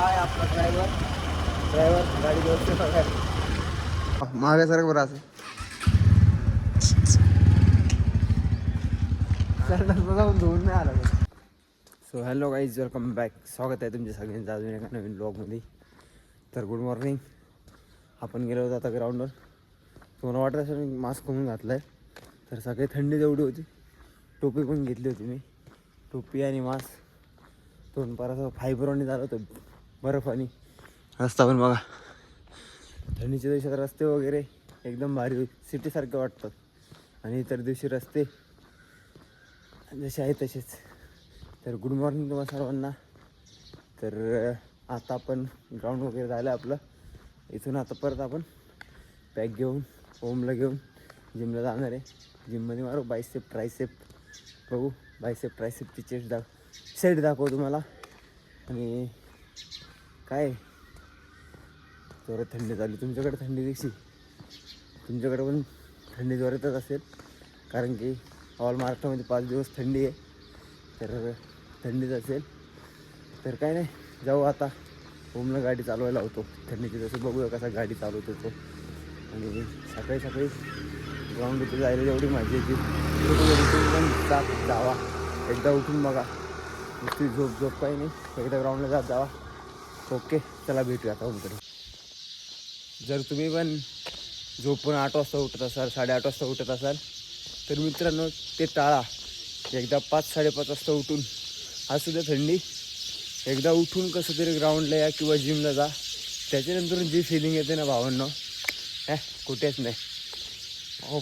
हाय आपला driver driver गाडी व्यवस्थित बघायला मागे सर बरं असं जाऊन धुवून नाही आला so hello guys welcome back स्वागत आहे तुमच्या सगळ्यांचं अजून एका नवीन ब्लॉगमध्ये तर गुड मॉर्निंग आपण गेलो होतो आता ग्राउंडवर तुम्हाला वाटत असेल मी मास्क करून घातला आहे तर सकाळी थंडी जेवढी होती. टोपी पण घेतली होती मी. टोपी आणि मास्क दोन पार असं फायबरवानी झालं होतं. बर्फ आणि रस्ता पण बघा. थंडीच्या दिवसात रस्ते वगैरे एकदम भारी सिटीसारखे वाटतात आणि इतर दिवशी रस्ते जसे आहे तसेच. तर गुड मॉर्निंग तुम्हाला सर्वांना. तर आता आपण ग्राउंड वगैरे झालं आपलं. इथून आता परत आपण पॅक घेऊन ओमला घेऊन जिमला जाणार आहे. जिममध्ये मारू बायसेप ट्रायसेप बघू बायसेप ट्रायसेपची चेस्ट दाख सेट दाखवू तुम्हाला. आणि काय? जोरात थंडी चालली. तुमच्याकडे थंडी कशी तुमच्याकडे पण थंडी जोरातच असेल. कारण की ऑल महाराष्ट्रामध्ये पाच दिवस थंडी आहे. तर थंडीच असेल. तर काय नाही जाऊ आता. ओमला गाडी चालवायला होतो. थंडीची जसं बघूया कसा गाडी चालवतो तो. आणि सकाळी सकाळी ग्राउंड इथे जायला जेवढी माझी येते पण जात जावा. एकदा उठून बघा. नुसती झोप झोप काही नाही. एकदा ग्राउंडला जात जावा. ओके चला भेटूया आता ओमकडे जर तुम्ही पण झोपून आठ वाजता उठत असाल साडेआठ वाजता उठत असाल तर मित्रांनो ते टाळा. एकदा पाच साडेपाच वाजता उठून आज सुद्धा थंडी. एकदा उठून कसं तरी ग्राउंडला या किंवा जिमला जा. त्याच्यानंतर जी फिलिंग येते ना भावांनो ॲ कुठेच नाही. हो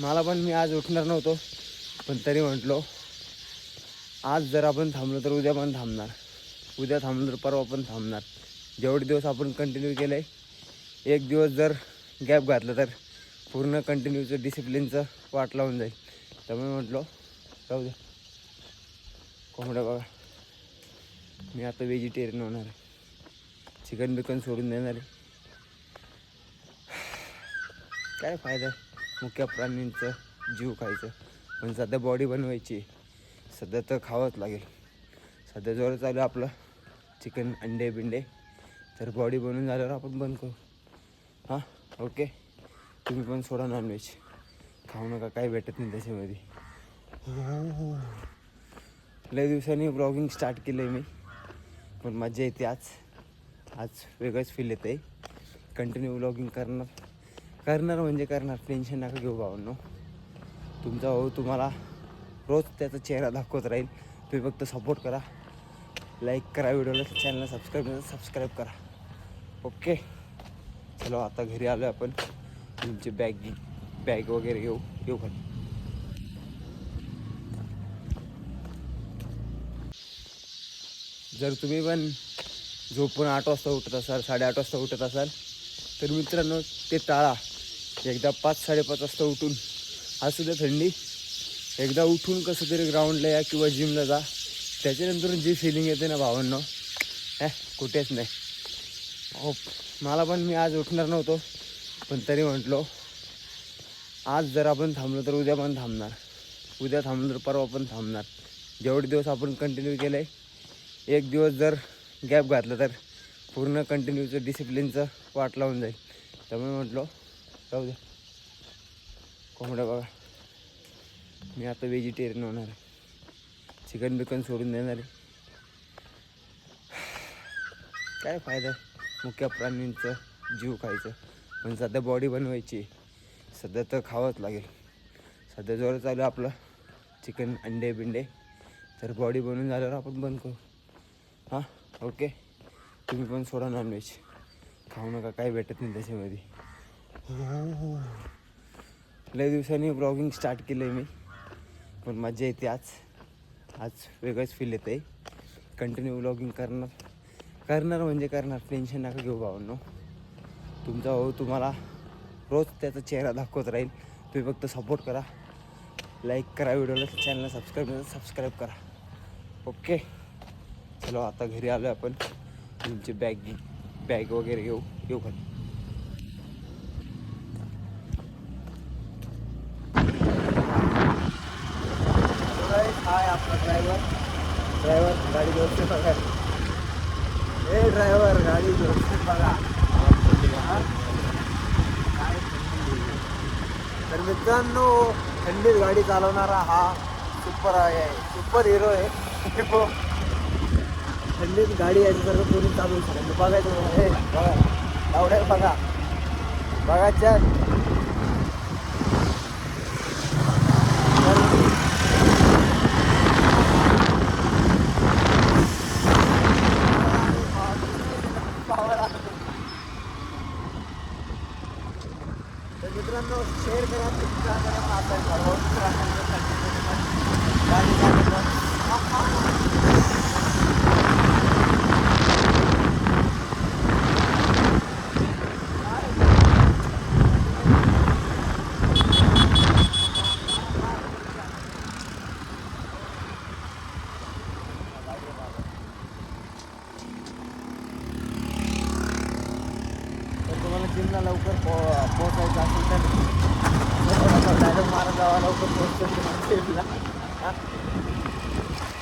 मला पण मी आज उठणार नव्हतो पण तरी म्हटलो आज जर आपण थांबलो तर उद्या पण थांबणार. उद्या थांबणार तर परवा पण थांबणार. जेवढे दिवस आपण कंटिन्यू केलं आहे एक दिवस जर गॅप घातला तर पूर्ण कंटिन्यूचं डिसिप्लिनचं वाट लावून जाईल. त्यामुळे म्हटलो जाऊ द्या कोंबड्या बघा. मी आता व्हेजिटेरियन होणार आहे. चिकन बिकन सोडून देणार आहे. काय फायदा मुख्य प्राणींचं जीव खायचं. पण सध्या बॉडी बनवायची सध्या तर खावंच लागेल. सध्या जोर चालू आपलं. चिकन अंडे बिंडे. तर बॉडी बनवून झाल्यावर आपण बंद करू. हां ओके. तुम्ही पण सोडा नॉनव्हेज खाऊ नका काही भेटत नाही त्याच्यामध्ये. लय दिवसांनी ब्लॉगिंग स्टार्ट केलं आहे मी. पण मजा येते आज. आज वेगळंच फील येतं आहे कंटिन्यू ब्लॉगिंग करणार करणार म्हणजे करणार. टेन्शन नका घेऊ भावांनो. तुमचा भाऊ तुम्हाला रोज त्याचा चेहरा दाखवत राहील. तुम्ही फक्त सपोर्ट करा. लाईक करा व्हिडिओला चॅनलला सबस्क्राईब सबस्क्राईब करा. ओके चलो आता घरी आलो आपण. तुमची बॅग बॅग वगैरे घेऊ येऊ पण. जर तुम्ही पण झोपून आठ वाजता उठत असाल साडेआठ वाजता उठत असाल तर मित्रांनो ते टाळा. एकदा पाच साडेपाच वाजता उठून. आज सुद्धा थंडी. एकदा उठून कसं तरी ग्राउंडला या किंवा जिमला जा. त्याच्यानंतर जी फिलिंग येते ना भावांनो ॲ कुठेच नाही. हो मला पण मी आज उठणार नव्हतो पण तरी म्हटलो आज जर आपण थांबलो तर उद्या पण थांबणार. उद्या थांबलो तर परवा पण थांबणार. जेवढे दिवस आपण कंटिन्यू केलं आहे एक दिवस जर गॅप घातला तर पूर्ण कंटिन्यूचं डिसिप्लिनचं वाट लावून जाईल. त्यामुळे म्हटलो जाऊ द्या कोंबड्या बघा. मी आता व्हेजिटेरियन होणार आहे. चिकन बिकन सोडून देणार काय फायदा मुख्य प्राणींचं जीव खायचं. पण सध्या बॉडी बनवायची सध्या तर खावंच लागेल. सध्या जोर चालू आपलं चिकन अंडे बिंडे. तर बॉडी बनवून झाल्यावर आपण बंद करू. हां ओके तुम्ही पण सोडा नॉनव्हेज खाऊ नका काही भेटत नाही त्याच्यामध्ये. लय दिवसांनी ब्लॉगिंग स्टार्ट केलं आहे मी. पण मजा येते आज. आज वेगळंच फील येतं आहे कंटिन्यू ब्लॉगिंग करणार. करणार म्हणजे करणार. टेन्शन नका घेऊ भावांनो. तुमचा भाऊ तुम्हाला रोज त्याचा चेहरा दाखवत राहील. तुम्ही फक्त सपोर्ट करा. लाईक करा व्हिडिओला चॅनलला सबस्क्राईब सबस्क्राईब करा. ओके चलो आता घरी आलो आपण. तुमची बॅग बॅग वगैरे घेऊ. येऊ खाली हाय आपला ड्रायव्हर ड्रायव्हर गाडी व्यवस्थित बघा ए ड्रायव्हर गाडी व्यवस्थित बघा काय तर मित्रांनो थंडीत गाडी चालवणारा हा सुपर आहे. सुपर हिरो आहे. थंडीत गाडी याच्यासारखं कोणी चालवू शकत बघायचं हे बघा एवढ्या बघा. बघा चल तर मित्रांनो शेअर करा तुमचा करा आता सर्वांचं राहण्यासाठी गाडी चालवणं. तर तुम्हाला जिमला लवकर पो पोहोचायचं असेल तर डायरेक्ट मारा जावा लवकर पोहोचतो जिमला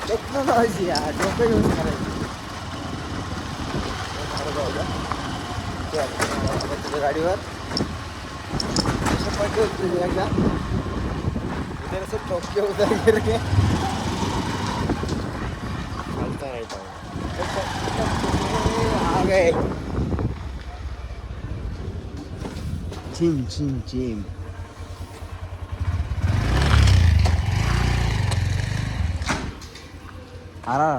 टेक्नॉलॉजी या डोकं यूज करायची तुझ्या गाडीवर असं पडली होती तुझी एकदा उद्या असं टोक्यो उद्या गिरके चालता नाही पाहू चिम चिम चिम आरा.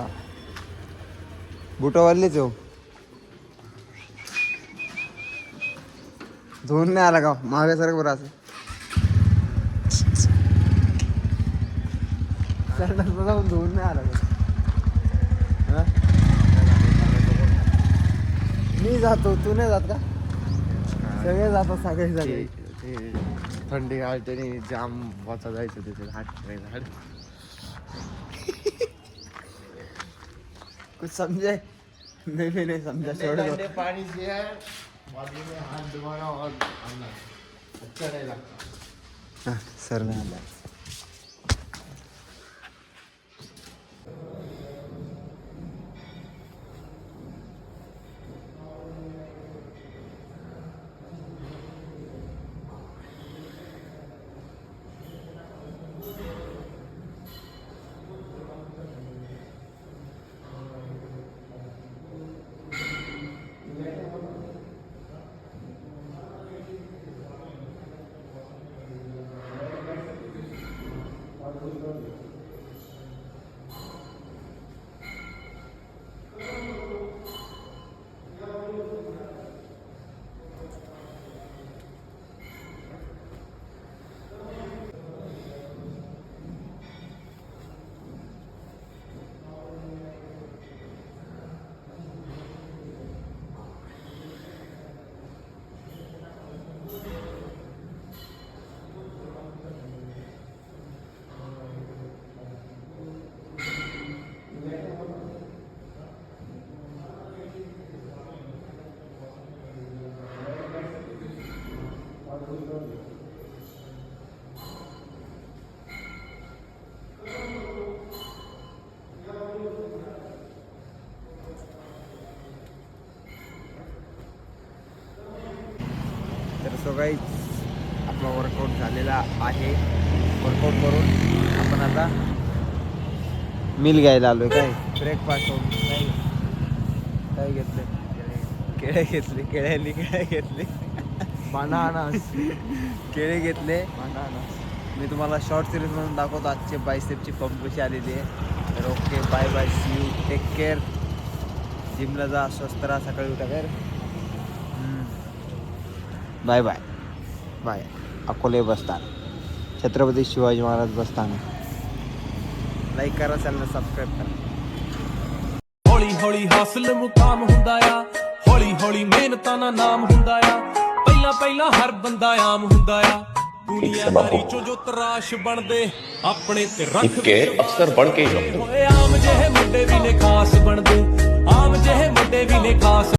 बुट वाढलेच हो. धुवून नाही आला का? मागे सारखं बरं असं. सर जाऊन धुवून नाही आला का? मी जातो तू नाही जात का? सगळे जातात सगळे सगळे. थंडी घालते आणि जाम वाचा जायचं तिथे. हात ठेवायचं कुछ समझे? मैं भी नहीं समझा छोड़ दो। पानी से है। बाकी में हाथ डुबाना और अच्छा नहीं लगता। हाँ, सर ने आला काही आपला वर्कआउट झालेला आहे. वर्कआउट करून आपण आता मिल घ्यायला आलोय काय? ब्रेकफास्ट काय काय घेतलं केळे घेतले केळ्यांनी केळे घेतले? बनानास केळे घेतले. बनानास मी तुम्हाला शॉर्ट सिरीज म्हणून दाखवतो. आजचे बायसेपची पंप कशी आलेली आहे. तर okay bye bye see you take care जिमला जा स्वस्त राहा. सकाळी उठा कर bye bye bye Akole बसतान Chhatrapati Shivaji Maharaj बसतान like करा चॅनल सबस्क्राईब करा ਹੌਲੀ ਹੌਲੀ ਹਾਸਲ ਮੁਕਾਮ ਹੁੰਦਾ ਆ ਹੌਲੀ ਹੌਲੀ ਮਿਹਨਤਾਂ ਦਾ ਨਾਮ ਹੁੰਦਾ ਆ ਪਹਿਲਾਂ ਪਹਿਲਾਂ ਹਰ ਬੰਦਾ ਆਮ ਹੁੰਦਾ ਆ ਦੁਨੀਆਦਾਰੀ ਚੋਂ ਜੋ ਤਰਾਸ਼ ਬਣਦੇ ਆਪਣੇ ਤੇ ਰੱਖ ਇੱਕੇ ਅਫਸਰ ਬਣ ਕੇ ਹੀ ਰਹੋ ਓਏ ਆਮ ਜਿਹੇ ਮੁੰਡੇ ਵੀ ਨੇ ਖਾਸ ਬਣਦੇ ਆਮ ਜਿਹੇ ਮੁੰਡੇ ਵੀ ਨੇ ਖਾਸ